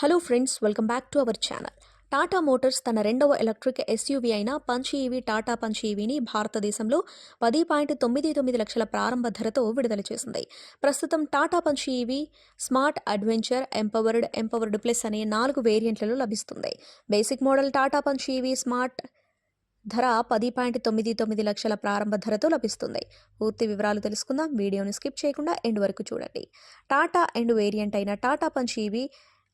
Hello friends welcome back to our channel Tata motors తన రెండవ electric SUV అయిన punch EV Tata punch ఈవీని భారతదేశంలో పది పాయింట్ తొమ్మిది తొమ్మిది లక్షల ప్రారంభ ధరతో విడుదల చేసింది. ప్రస్తుతం Tata punch EV smart adventure empowered empowered plus అనే నాలుగు వేరియంట్లలో లభిస్తుంది. Basic model Tata punch EV smart ధర పది పాయింట్ తొమ్మిది తొమ్మిది లక్షల ప్రారంభ ధరతో లభిస్తుంది. పూర్తి వివరాలు తెలుసుకుందాం. వీడియోని స్కిప్ చేయకుండా ఎండ్ వరకు చూడండి. టాటా ఎండ్ వేరియంట్ అయిన టాటా పంచ్ ఈవీ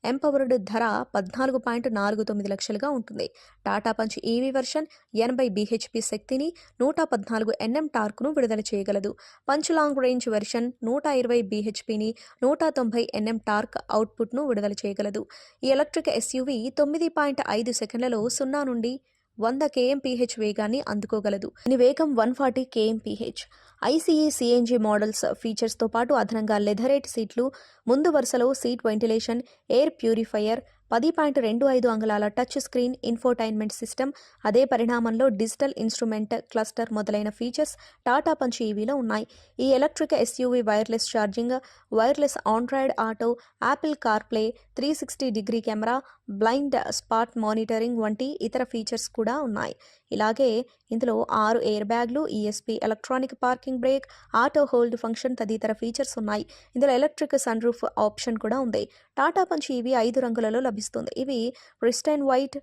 ఎంపవర్డ్ ధర పద్నాలుగు పాయింట్ నాలుగు తొమ్మిది లక్షలుగా ఉంటుంది. టాటా పంచ్ ఈవీ వెర్షన్ ఎనభై బీహెచ్పి శక్తిని నూట పద్నాలుగు ఎన్ఎం టార్క్ను విడుదల చేయగలదు. పంచ్ లాంగ్ రేంజ్ వెర్షన్ నూట ఇరవై బీహెచ్పిని నూట తొంభై ఎన్ఎం టార్క్ అవుట్పుట్ను విడుదల చేయగలదు. ఈ ఎలక్ట్రిక్ ఎస్యూవీ తొమ్మిది పాయింట్ ఐదు సెకండ్లలో సున్నా నుండి వంద కేఎంపీహెచ్ వేగాన్ని అందుకోగలదు. దీని వేగం one forty KMPH. ICE CNG models ఫీచర్స్తో పాటు అదనంగా లెథరేట్ సీట్లు ముందు వరుసలో సీట్ వెంటిలేషన్ ఎయిర్ ప్యూరిఫైయర్ పది పాయింట్ రెండు ఐదు అంగుళాల టచ్ స్క్రీన్ ఇన్ఫోటైన్మెంట్ సిస్టమ్ అదే పరిణామంలో డిజిటల్ ఇన్స్ట్రుమెంట్ క్లస్టర్ మొదలైన ఫీచర్స్ టాటా పంచ్ ఈవీలో ఉన్నాయి. ఈ electric SUV wireless charging wireless Android auto Apple CarPlay three sixty degree camera blind spot monitoring వంటి ఇతర ఫీచర్స్ కూడా ఉన్నాయి. ఇలాగే ఇందులో ఆరు ఎయిర్ బ్యాగ్లు ESP electronic parking brake auto hold function తదితర ఫీచర్స్ ఉన్నాయి. ఇందులో ఎలక్ట్రిక్ సన్ రూఫ్ ఆప్షన్ కూడా ఉంది. టాటా పంచ్ ఇవి ఐదు రంగులలో లభిస్తుంది. ఇవి pristine white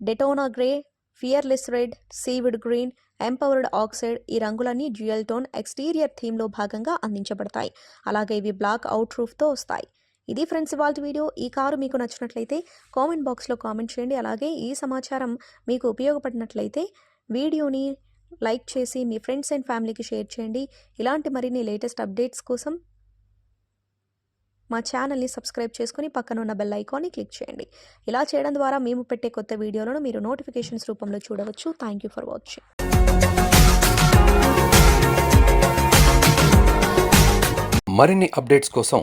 Daytona grey fearless red seaweed green empowered oxide ఈ రంగులన్నీ డ్యూయల్ టోన్ ఎక్స్టీరియర్ థీమ్లో భాగంగా అందించబడతాయి. అలాగే ఇవి బ్లాక్ అవుట్ రూఫ్తో వస్తాయి. ఇది ఫ్రెండ్స్ ఇవాళ వీడియో. ఈ కారు మీకు నచ్చినట్లయితే కామెంట్ బాక్స్లో కామెంట్ చేయండి. అలాగే ఈ సమాచారం మీకు ఉపయోగపడినట్లయితే వీడియోని లైక్ చేసి మీ ఫ్రెండ్స్ అండ్ ఫ్యామిలీకి షేర్ చేయండి. ఇలాంటి మరిన్ని లేటెస్ట్ అప్డేట్స్ కోసం మా ఛానల్ని సబ్స్క్రైబ్ చేసుకుని పక్కన ఉన్న బెల్ ఐకాన్ని క్లిక్ చేయండి. ఇలా చేయడం ద్వారా మేము పెట్టే కొత్త వీడియోలను మీరు నోటిఫికేషన్స్ రూపంలో చూడవచ్చు. Thank you for watching. మరిన్ని అప్డేట్స్ కోసం